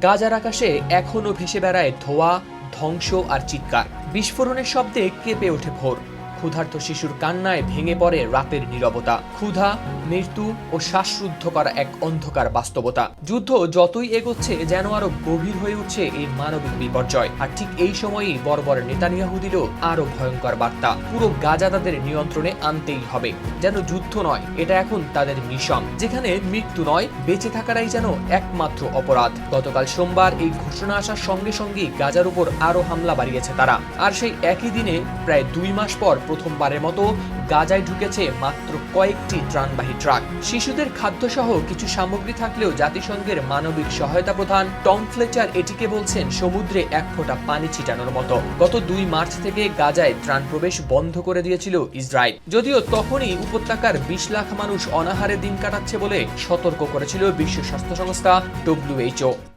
গাজার আকাশে এখনও ভেসে বেড়ায় ধোয়া ধ্বংস আর চিৎকার। বিস্ফোরণের শব্দে কেঁপে ওঠে ভোর। ক্ষুধার্ত শিশুর কান্নায় ভেঙে পড়ে রাতের নীরবতা। ক্ষুধা, মৃত্যু ও শ্বাসরুদ্ধ করা এক অন্ধকার বাস্তবতা। যুদ্ধ যতই এগোচ্ছে, যেন আরও গভীর হয়ে উঠছে এই মানবিক বিপর্যয়। আর ঠিক এই সময়েই বর্বর নেতানিয়াহু দিল আরও ভয়ঙ্কর বার্তা। পুরো গাজা তাদের নিয়ন্ত্রণে আনতেই হবে। যেন যুদ্ধ নয়, এটা এখন তাদের মিশন। যেখানে মৃত্যু নয়, বেঁচে থাকাটাই যেন একমাত্র অপরাধ। গতকাল সোমবার এই ঘোষণা আসার সঙ্গে সঙ্গেই গাজার উপর আরও হামলা বাড়িয়েছে তারা। আর সেই একই দিনে, প্রায় দুই মাস পর প্রথমবারের মতো গাজায় ঢুকেছে মাত্র কয়েকটি ত্রাণবাহী ট্রাক। শিশুদের খাদ্যসহ কিছু সামগ্রী থাকলেও জাতিসংঘের মানবিক সহায়তা প্রধান টম ফ্লেচার এটিকে বলছেন সমুদ্রে এক ফোঁটা পানি ছিটানোর মতো। গত দুই মার্চ থেকে গাজায় ত্রাণ প্রবেশ বন্ধ করে দিয়েছিল ইসরায়েল। যদিও তখনই উপত্যকার বিশ লাখ মানুষ অনাহারে দিন কাটাচ্ছে বলে সতর্ক করেছিল বিশ্ব স্বাস্থ্য সংস্থা ডব্লিউএইচও